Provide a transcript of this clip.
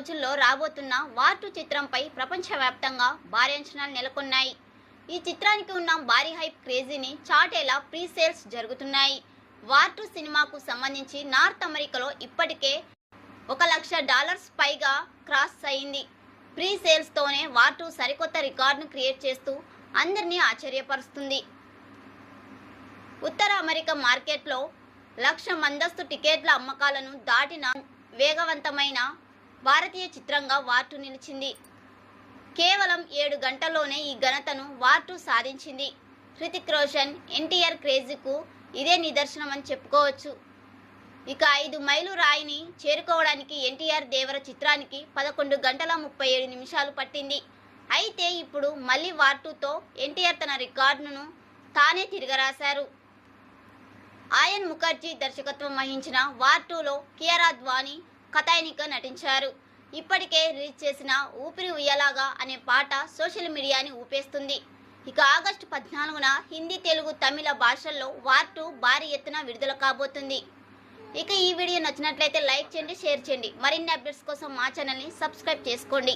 War two చిత్రంపై ప్రపంచవ్యాప్తంగా భారీ అంచనాలు నెలకొన్నాయి. ఈ చిత్రానికి ఉన్న భారీ హైప్ క్రేజీని చాటేలా ప్రీ సేల్స్ జరుగుతున్నాయి. వార్ టూ సినిమాకు సంబంధించి నార్త్ అమెరికాలో ఇప్పటికే ఒక లక్ష డాలర్స్ పైగా క్రాస్ అయింది. ప్రీ సేల్స్తోనే వార్ టూ సరికొత్త రికార్డును క్రియేట్ చేస్తూ అందరినీ ఆశ్చర్యపరుస్తుంది. ఉత్తర అమెరికా మార్కెట్లో లక్ష మందస్తు టికెట్ల అమ్మకాలను దాటిన వేగవంతమైన భారతీయ చిత్రంగా వార్టు నిలిచింది. కేవలం ఏడు గంటల్లోనే ఈ ఘనతను వార్టు సాధించింది. హృతిక్ రోషన్ ఎన్టీఆర్ క్రేజీకు ఇదే నిదర్శనం అని చెప్పుకోవచ్చు. ఇక ఐదు మైలు రాయిని చేరుకోవడానికి ఎన్టీఆర్ దేవర చిత్రానికి పదకొండు గంటల ముప్పై ఏడు నిమిషాలు పట్టింది. అయితే ఇప్పుడు మళ్ళీ వార్టుతో ఎన్టీఆర్ తన రికార్డును తానే తిరగరాశారు. ఆయన్ ముఖర్జీ దర్శకత్వం వహించిన వార్ టూలో కియారా ద్వాని కథాయినిక నటించారు. ఇప్పటికే రిలీజ్ చేసిన ఊపిరి ఉయ్యలాగా అనే పాట సోషల్ మీడియాని ఊపేస్తుంది. ఇక ఆగస్టు పద్నాలుగున హిందీ తెలుగు తమిళ భాషల్లో వార్ టూ భారీ ఎత్తున విడుదల కాబోతుంది. ఇక ఈ వీడియో నచ్చినట్లయితే లైక్ చేయండి షేర్ చేయండి. మరిన్ని అప్డేట్స్ కోసం మా ఛానల్ని సబ్స్క్రైబ్ చేసుకోండి.